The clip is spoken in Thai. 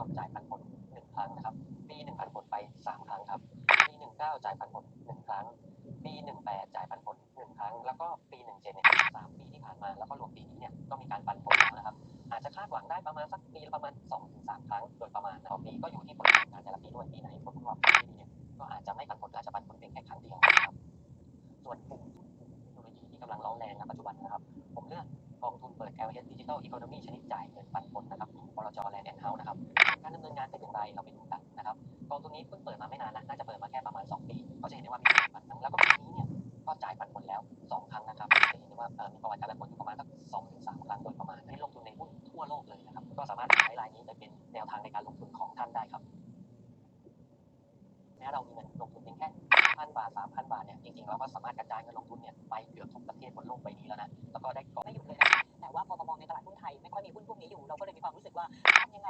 าจ่ายปันผลหนึ่งครั้งนะครับ ปีหนึ่งปันผลไปสามครั้งครับ ปีหนึ่งเก้าจ่ายปันผลหนึ่งครั้ง ปีหนึ่งแปดจ่ายปันผลหนึ่งครั้ง แล้วก็ปีหนึ่งเจ็ดเนี่ยสามปีที่ผ่านมา แล้วก็รวมปีนี้เนี่ยก็มีการปันผลนะครับ อาจจะคาดหวังได้ประมาณสักปีละประมาณสองถึงสามครั้ง โดยประมาณต่อปีก็อยู่ที่ผลงานแต่ละปีด้วยปีไหนผลประกอบปีนี้เนี่ยก็อาจจะไม่ปันผลอาจจะปันผลเพียงแค่ครั้งเดียวนะครับ ส่วนกลุ่มเทคโนโลยีที่กำลังร้องแรงในปัจจุบันนะครับ ผมเลือกกองทุนเปิด LS Digital Economy ชนิดจ่ายเงินปันผลนะครับ งนี้เพิ่งเปิดมาไม่นานนะน่าจะเปิดมาแค่ประมาณ 2 ปีก็จะเห็นได้ว่ามีการปันผลแล้วก็ปีนี้เนี่ยก็จ่ายปันผลแล้ว 2 ครั้งนะครับจะเห็นได้ว่ามีประวัติการปันผลอยู่ประมาณสัก2ถึง3ครั้งโดยประมาณให้ลงทุนในหุ้นทั่วโลกเลยนะครับก็สามารถใช้รายนี้ไปเป็นแนวทางในการลงทุนของท่านได้ครับแม้เรามีเงินลงทุนเพียงแค่พันบาทสามพันบาทเนี่ยจริงๆเราก็สามารถกระจายเงินลงทุนเนี่ยไปเกือบทุกประเทศบนโลกใบนี้แล้วนะแล้วก็ได้ก่อไม่หยุดเลยนะแต่ว่าพอมามองในตลาดหุ้นไทยไม่ค่อยมีหุ้นพวกนี้อยู่เราก็เลยมีความรู้สึกว่าทำยังไง